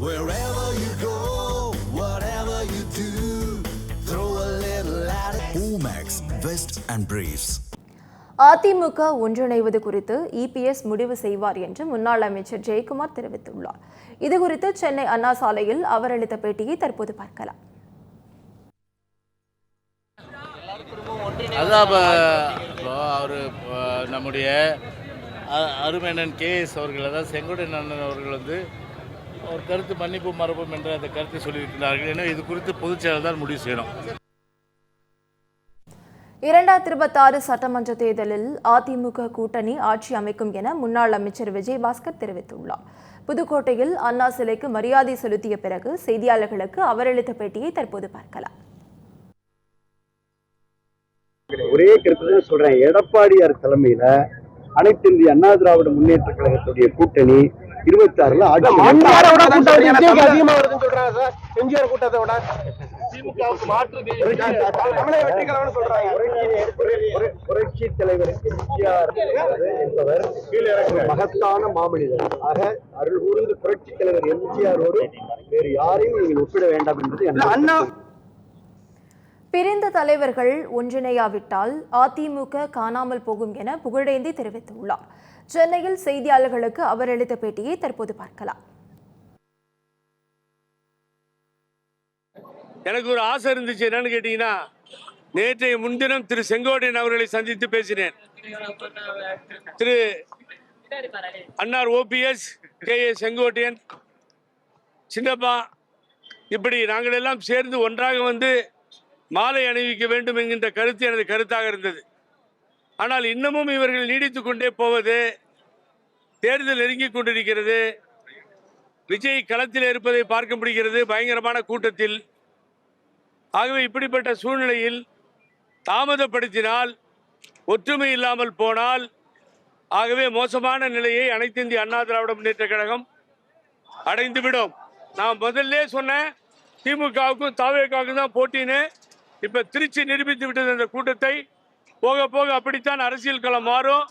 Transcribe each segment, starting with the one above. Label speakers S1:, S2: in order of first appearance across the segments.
S1: Wherever you go, whatever you do, throw a little at it. Omax, Vest and Briefs.
S2: AIADMK ஒன்றிணைவது குறித்து EPS முடிவு செய்வார் என்று முன்னாள் அமைச்சர் ஜெயக்குமார் தெரிவித்துள்ளார் இதுகுறித்து சென்னை அண்ணா சாலையில் அவர் அளித்த பேட்டியை தற்போது பார்க்கலாம்
S3: அதான் இப்போ இப்போ அவர் நம்முடைய அருமையண்ணன் கேஎஸ் அவர்கள் அதாவது செங்கோட்டையன் அண்ணன் அவர்கள் வந்து ஒரு கருத்து மன்னிப்பு மரபும் என்ற அந்த கருத்தை சொல்லியிருக்கிறார்கள். எனவே இது குறித்து பொதுச் செயலர் தான் முடிவு செய்யணும்.
S2: இரண்டாயிரத்தி இருபத்தாறு சட்டமன்ற தேர்தலில் அதிமுக கூட்டணி ஆட்சி அமைக்கும் என முன்னாள் அமைச்சர் விஜயபாஸ்கர் தெரிவித்துள்ளார். புதுக்கோட்டையில் அண்ணா சிலைக்கு மரியாதை செலுத்திய பிறகு செய்தியாளர்களுக்கு அவர் அளித்த பேட்டியை தற்போது பார்க்கலாம்.
S4: ஒரே கருத்து தான் சொல்றேன். எடப்பாடியார் தலைமையில அனைத்து இந்திய அண்ணா திராவிட முன்னேற்ற கழகத்துடைய கூட்டணி இருபத்தி ஆறுல
S5: எம்ஜிஆரை அதிகமா வருதுன்னு சொல்றாங்க சார். எம்ஜிஆர் கூட்டத்தை விட
S4: புரட்சி- புரட்சி தலைவர் எம்ஜிஆர் என்பவர் ஒரு மகத்தான மாமனிதர். ஆக அருள் கூர்ந்து புரட்சி தலைவர் எம்ஜிஆரோடு வேறு யாரையும் நீங்கள் ஒப்பிட வேண்டாம் என்பது
S5: அண்ணா
S2: பிரிந்த தலைவர்கள் ஒன்றிணையாவிட்டால் அதிமுக காணாமல் போகும் என புகழேந்தி தெரிவித்துள்ளார். சென்னையில் செய்தியாளர்களுக்கு அவர் அளித்த பேட்டியை தற்போது பார்க்கலாம்.
S6: எனக்கு ஒரு ஆசை இருந்துச்சு. என்னன்னு கேட்டீங்கன்னா நேற்றைய முன்தினம் திரு செங்கோட்டையன் அவர்களை சந்தித்து பேசினேன். திரு அன்னார் OPS K A Sengottaiyan Chinnappa இப்படி நாங்கள் எல்லாம் சேர்ந்து ஒன்றாக வந்து மாலை அணிவிக்க வேண்டும் என்கின்ற கருத்து எனது கருத்தாக இருந்தது. ஆனால் இன்னமும் இவர்கள் நீடித்து கொண்டே போவது தேர்தல் நெருங்கிக் கொண்டிருக்கிறது விஜய் களத்தில் இருப்பதை பார்க்க முடிகிறது பயங்கரமான கூட்டத்தில். ஆகவே இப்படிப்பட்ட சூழ்நிலையில் தாமதப்படுத்தினால் ஒற்றுமை இல்லாமல் போனால் ஆகவே மோசமான நிலையை அனைத்து இந்திய அண்ணா திராவிட முன்னேற்ற கழகம் அடைந்துவிடும். நான் முதல்ல சொன்னேன் திமுகவுக்கும் தாவேக்காவுக்கும் தான் போட்டின்னு. இப்ப திருச்சி நிரூபித்து விட்டது இந்த கூட்டத்தை போக போக அப்படித்தான் அரசியல் களம் மாறும்.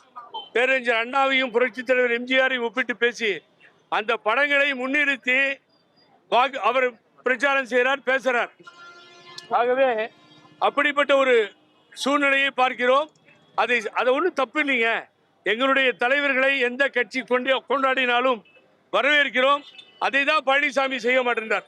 S6: பேரறிஞர் அண்ணாவையும் புரட்சித் தலைவர் எம்ஜிஆரையும் ஒப்பிட்டு பேசி அந்த படங்களை முன்னிறுத்தி வாக்கு அவர் பிரச்சாரம் செய்கிறார் பேசுகிறார் ஆகவே அப்படிப்பட்ட ஒரு சூழ்நிலையை பார்க்கிறோம். அதை அதை ஒன்றும் தப்பு இல்லைங்க. எங்களுடைய தலைவர்களை எந்த கட்சி கொண்டு கொண்டாடினாலும் வரவேற்கிறோம். அதை தான் பழனிசாமி செய்ய மாட்டேன்றார்.